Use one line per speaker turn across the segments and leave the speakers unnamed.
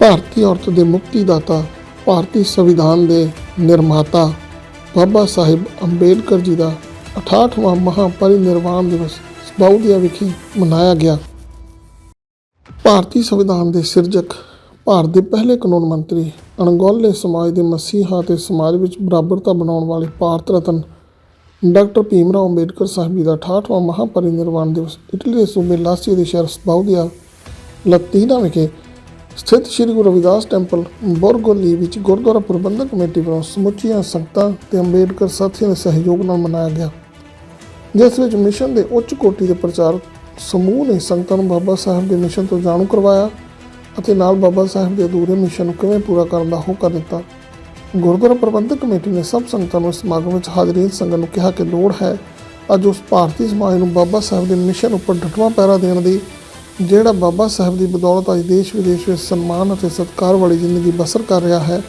ਭਾਰਤੀ ਔਰਤ ਦੇ ਮੁਕਤੀ ਦਾਤਾ ਭਾਰਤੀ ਸੰਵਿਧਾਨ ਦੇ ਨਿਰਮਾਤਾ ਬਾਬਾ ਸਾਹਿਬ ਅੰਬੇਡਕਰ ਜੀ ਦਾ 68ਵਾਂ ਮਹਾਪਰਿਨਿਰਵਾਣ ਦਿਵਸ ਸਬਾਉਦੀਆ ਵਿਖੇ ਮਨਾਇਆ ਗਿਆ। ਭਾਰਤੀ ਸੰਵਿਧਾਨ ਦੇ ਸਿਰਜਕ, ਭਾਰਤ ਦੇ ਪਹਿਲੇ ਕਾਨੂੰਨ ਮੰਤਰੀ, ਅਣਗੌਲੇ ਸਮਾਜ ਦੇ ਮਸੀਹਾ ਤੇ ਸਮਾਜ ਵਿੱਚ ਬਰਾਬਰਤਾ ਬਣਾਉਣ ਵਾਲੇ ਭਾਰਤ ਰਤਨ ਡਾਕਟਰ ਭੀਮ ਰਾਓ ਅੰਬੇਡਕਰ ਸਾਹਿਬ ਜੀ ਦਾ 68ਵਾਂ ਮਹਾਪਰਿਨਿਰਵਾਣ ਦਿਵਸ ਇਟਲੀ ਦੇ ਸੂਬੇ ਲਾਸੀ ਦੇ ਸ਼ਹਿਰ ਸਬਾਉਦੀਆ, ਲਤੀਨਾ ਵਿਖੇ ਸਥਿਤ ਸ੍ਰੀ ਗੁਰੂ ਰਵਿਦਾਸ ਟੈਂਪਲ, ਬੋਰਗੋਲੀ ਵਿੱਚ ਗੁਰਦੁਆਰਾ ਪ੍ਰਬੰਧਕ ਕਮੇਟੀ ਵੱਲੋਂ ਸਮੁੱਚੀਆਂ ਸੰਗਤਾਂ ਤੇ ਅੰਬੇਡਕਰ ਸਾਥੀਆਂ ਦੇ ਸਹਿਯੋਗ ਨਾਲ ਮਨਾਇਆ ਗਿਆ। ਜਿਸ ਵਿੱਚ ਮਿਸ਼ਨ ਦੇ ਉੱਚ ਕੋਟੀ ਦੇ ਪ੍ਰਚਾਰ ਸਮੂਹ ਨੇ ਸੰਗਤਾਂ ਨੂੰ ਬਾਬਾ ਸਾਹਿਬ ਦੇ ਮਿਸ਼ਨ ਤੋਂ ਜਾਣੂ ਕਰਵਾਇਆ ਅਤੇ ਨਾਲ ਬਾਬਾ ਸਾਹਿਬ ਦੇ ਅਧੂਰੇ ਮਿਸ਼ਨ ਨੂੰ ਕਿਵੇਂ ਪੂਰਾ ਕਰਨ ਦਾ ਹੋਕਾ ਦਿੱਤਾ। ਗੁਰਦੁਆਰਾ ਪ੍ਰਬੰਧਕ ਕਮੇਟੀ ਨੇ ਸਭ ਸੰਗਤਾਂ ਨੂੰ ਇਸ ਸਮਾਗਮ ਵਿੱਚ ਹਾਜ਼ਰੀਨ ਸੰਗਤ ਨੂੰ ਕਿਹਾ ਕਿ ਲੋੜ ਹੈ ਅੱਜ ਉਸ ਭਾਰਤੀ ਸਮਾਜ ਨੂੰ ਬਾਬਾ ਸਾਹਿਬ ਦੇ ਮਿਸ਼ਨ ਉੱਪਰ ਡਟਵਾਂ ਪੈਰਾ ਦੇਣ ਦੀ ਜਿਹੜਾ ਬਾਬਾ ਸਾਹਿਬ ਦੀ ਬਦੌਲਤ ਅੱਜ ਦੇਸ਼ ਵਿਦੇਸ਼ ਵਿੱਚ ਸਨਮਾਨ ਅਤੇ ਸਤਿਕਾਰ ਵਾਲੀ ਜ਼ਿੰਦਗੀ ਬਸਰ ਕਰ ਰਿਹਾ ਹੈ,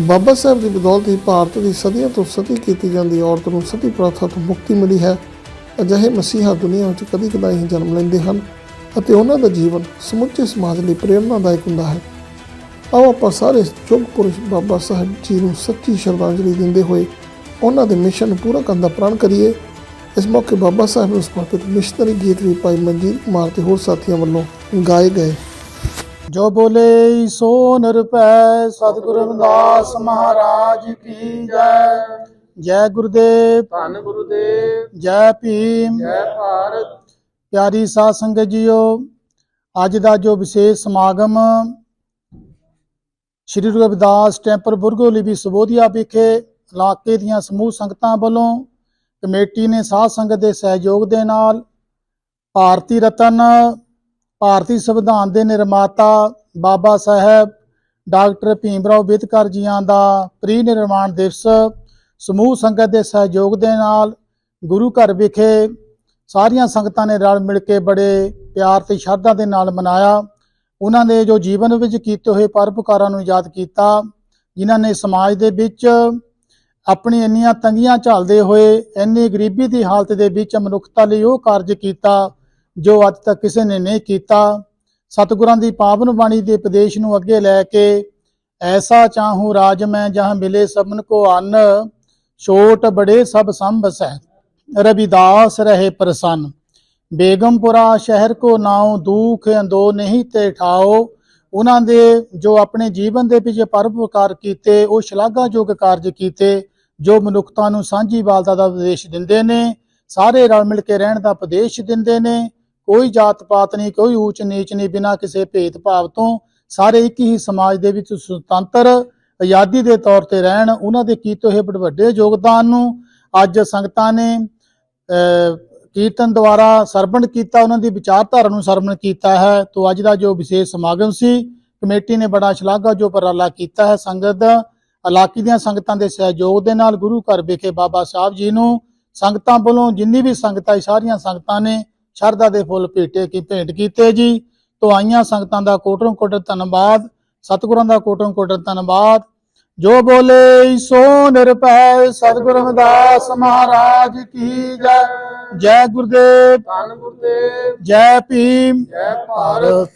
ਬਾਬਾ ਸਾਹਿਬ ਦੀ ਬਦੌਲਤ ਹੀ ਭਾਰਤ ਦੀ ਸਦੀਆਂ ਤੋਂ ਸਤੀ ਕੀਤੀ ਜਾਂਦੀ ਔਰਤ ਨੂੰ ਸਤੀ ਪ੍ਰਥਾ ਤੋਂ ਮੁਕਤੀ ਮਿਲੀ ਹੈ। ਅਜਿਹੇ ਮਸੀਹਾ ਦੁਨੀਆ ਵਿੱਚ ਕਦੀ ਕਦਾਈ ਹੀ ਜਨਮ ਲੈਂਦੇ ਹਨ ਅਤੇ ਉਹਨਾਂ ਦਾ ਜੀਵਨ ਸਮੁੱਚੇ ਸਮਾਜ ਲਈ ਪ੍ਰੇਰਨਾਦਾਇਕ ਹੁੰਦਾ ਹੈ। ਆਓ ਆਪਾਂ ਸਾਰੇ ਯੁੱਗ ਪੁਰਸ਼ ਬਾਬਾ ਸਾਹਿਬ ਜੀ ਨੂੰ ਸੱਚੀ ਸ਼ਰਧਾਂਜਲੀ ਦਿੰਦੇ ਹੋਏ ਉਹਨਾਂ ਦੇ ਮਿਸ਼ਨ ਨੂੰ ਪੂਰਾ ਕਰਨ ਦਾ ਪ੍ਰਣ ਕਰੀਏ। ਇਸ ਮੌਕੇ ਬਾਬਾ ਸਾਹਿਬ ਨੂੰ ਸਮਰਪਿਤ ਮਿਸ਼ਨਰੀ ਗੀਤ ਵੀ ਭਾਈ ਮਨਜੀਤ ਕੁਮਾਰ ਤੇ ਹੋਰ ਸਾਥੀਆਂ ਵੱਲੋਂ ਗਾਏ ਗਏ।
ਜੋ ਬੋਲੇ ਸੋ ਨਿਰਭੈ ਸਤਿਗੁਰੂ ਰਵਿਦਾਸ ਮਹਾਰਾਜ ਕੀ ਜੈ। ਜੈ ਗੁਰਦੇਵ
ਧੰਨ ਗੁਰੂਦੇਵ।
ਜੈ ਭੀਮ।
ਜੈ ਭਾਰਤ।
ਪਿਆਰੀ ਸਾਧ ਸੰਗਤ ਜੀਓ ਅੱਜ ਦਾ ਜੋ ਵਿਸ਼ੇਸ਼ ਸਮਾਗਮ ਸ੍ਰੀ ਗੁਰੂ ਰਵਿਦਾਸ ਟੈਂਪਲ ਬੁਰਗੋਲੀ ਵੀ ਸਬੋਧੀਆ ਵਿਖੇ ਇਲਾਕੇ ਦੀਆਂ ਸਮੂਹ ਸੰਗਤਾਂ ਵੱਲੋਂ ਕਮੇਟੀ ਨੇ ਸਾਧ ਸੰਗਤ ਦੇ ਸਹਿਯੋਗ ਦੇ ਨਾਲ ਭਾਰਤੀ ਰਤਨ, ਭਾਰਤੀ ਸੰਵਿਧਾਨ ਦੇ ਨਿਰਮਾਤਾ ਬਾਬਾ ਸਾਹਿਬ, ਡਾਕਟਰ ਭੀਮਰਾਓ ਅੰਬੇਦਕਰ ਜੀਆਂ ਦਾ ਪ੍ਰੀ ਨਿਰਮਾਣ ਦਿਵਸ ਸਮੂਹ ਸੰਗਤ ਦੇ ਸਹਿਯੋਗ ਦੇ ਨਾਲ ਗੁਰੂ ਘਰ ਵਿਖੇ ਸਾਰੀਆਂ ਸੰਗਤਾਂ ਨੇ ਰਲ ਮਿਲ ਕੇ ਬੜੇ ਪਿਆਰ ਤੇ ਸ਼ਰਧਾ ਦੇ ਨਾਲ ਮਨਾਇਆ। ਉਹਨਾਂ ਦੇ ਜੋ ਜੀਵਨ ਵਿੱਚ ਕੀਤੇ ਹੋਏ ਪਰਉਪਕਾਰਾਂ ਨੂੰ ਯਾਦ ਕੀਤਾ, ਜਿਨ੍ਹਾਂ ਨੇ ਸਮਾਜ ਦੇ ਵਿੱਚ ਆਪਣੀ ਇੰਨੀਆਂ ਤੰਗੀਆਂ ਝੱਲਦੇ ਹੋਏ, ਇੰਨੀ ਗਰੀਬੀ ਦੀ ਹਾਲਤ ਦੇ ਵਿੱਚ ਮਨੁੱਖਤਾ ਲਈ ਉਹ ਕਾਰਜ ਕੀਤਾ, ਜੋ ਅੱਜ ਤੱਕ ਕਿਸੇ ਨੇ ਨਹੀਂ ਕੀਤਾ। ਸਤਿਗੁਰਾਂ ਦੀ ਪਾਵਨ ਬਾਣੀ ਦੇ ਉਪਦੇਸ਼ ਨੂੰ ਅੱਗੇ ਲੈ ਕੇ, ਐਸਾ ਚਾਹੂੰ ਰਾਜ ਮੈਂ ਜਹਾਂ ਮਿਲੇ ਸਭਨ ਕੋ ਅੰਨ, ਛੋਟ ਬੜੇ ਸਭ ਸੰਭਸੈ ਰਵਿਦਾਸ ਰਹੇ ਪ੍ਰਸੰਨ। ਬੇਗਮਪੁਰਾ ਸ਼ਹਿਰ ਕੋ ਨਾਉ, ਦੁਖ ਅੰਦੋ ਨਹੀਂ ਤੇ ਠਾਓ ਉਹਨਾਂ ਦੇ ਜੋ ਆਪਣੇ ਜੀਵਨ ਦੇ ਵਿੱਚ ਪਰਉਪਕਾਰ ਕੀਤੇ, ਉਹ ਸ਼ਲਾਘਾਯੋਗ ਕਾਰਜ ਕੀਤੇ। ਜੋ ਮਨੁੱਖਤਾ ਨੂੰ ਸਾਂਝੀ ਸਾਂਝੀਵਾਲਤਾ ਦਾ ਉਪਦੇਸ਼ ਦਿੰਦੇ ਨੇ, ਸਾਰੇ ਰਲ ਮਿਲ ਕੇ ਰਹਿਣ ਦਾ ਉਪਦੇਸ਼ ਦਿੰਦੇ ਨੇ, ਕੋਈ ਜਾਤ ਪਾਤ ਨਹੀਂ, ਕੋਈ ਊਚ ਨੀਚ ਨਹੀਂ, ਬਿਨਾਂ ਕਿਸੇ ਭੇਦਭਾਵ ਤੋਂ ਸਾਰੇ ਇੱਕ ਹੀ ਸਮਾਜ ਦੇ ਵਿੱਚ ਸੁਤੰਤਰ, ਆਜ਼ਾਦੀ ਦੇ ਤੌਰ ਤੇ ਰਹਿਣ, ਉਹਨਾਂ ਦੇ ਕੀਤੇ ਹੋਏ ਬੜੇ ਵੱਡੇ ਯੋਗਦਾਨ ਨੂੰ ਅੱਜ ਸੰਗਤਾਂ ਨੇ ਕੀਰਤਨ ਦੁਆਰਾ ਸਰਵਣ ਕੀਤਾ, ਉਹਨਾਂ ਦੀ ਵਿਚਾਰਧਾਰਾ ਨੂੰ ਸਰਵਣ ਕੀਤਾ ਹੈ। ਤੋਂ ਅੱਜ ਦਾ ਜੋ ਵਿਸ਼ੇਸ਼ ਸਮਾਗਮ ਸੀ, ਕਮੇਟੀ ਨੇ ਬੜਾ ਸ਼ਲਾਘਾ, ਜੋ ਉਪਰਾਲਾ ਕੀਤਾ ਹੈ ਸੰਗਤ ਇਲਾਕੇ ਦੀਆਂ ਸੰਗਤਾਂ ਦੇ ਸਹਿਯੋਗ ਦੇ ਨਾਲ ਗੁਰੂ ਘਰ ਵਿਖੇ ਬਾਬਾ ਸਾਹਿਬ ਜੀ ਨੂੰ ਸੰਗਤਾਂ ਵੱਲੋਂ ਜਿੰਨੀ ਵੀ ਸੰਗਤਾਂ ਸਾਰੀਆਂ ਸੰਗਤਾਂ ਨੇ ਸ਼ਰਧਾ ਦੇ ਫੁੱਲ ਭੇਟੇ ਕੀ ਭੇਂਟ ਕੀਤੇ ਜੀ। ਤੋਂ ਆਈਆਂ ਸੰਗਤਾਂ ਦਾ ਕੋਟੋਂ ਕੋਟ ਧੰਨਵਾਦ ਸਤਿਗੁਰਾਂ ਦਾ ਕੋਟੋਂ ਕੋਟ ਧੰਨਵਾਦ। ਜੋ ਬੋਲੇ ਸੋ ਨਿਰਭੈ ਸਤਿਗੁਰੂ ਰਵਿਦਾਸ ਮਹਾਰਾਜ ਕੀ ਜੈ। ਜੈ ਗੁਰਦੇਵ
ਧੰਨ ਗੁਰੂਦੇਵ।
ਜੈ ਭੀਮ।
ਜੈ ਭਾਰਤ।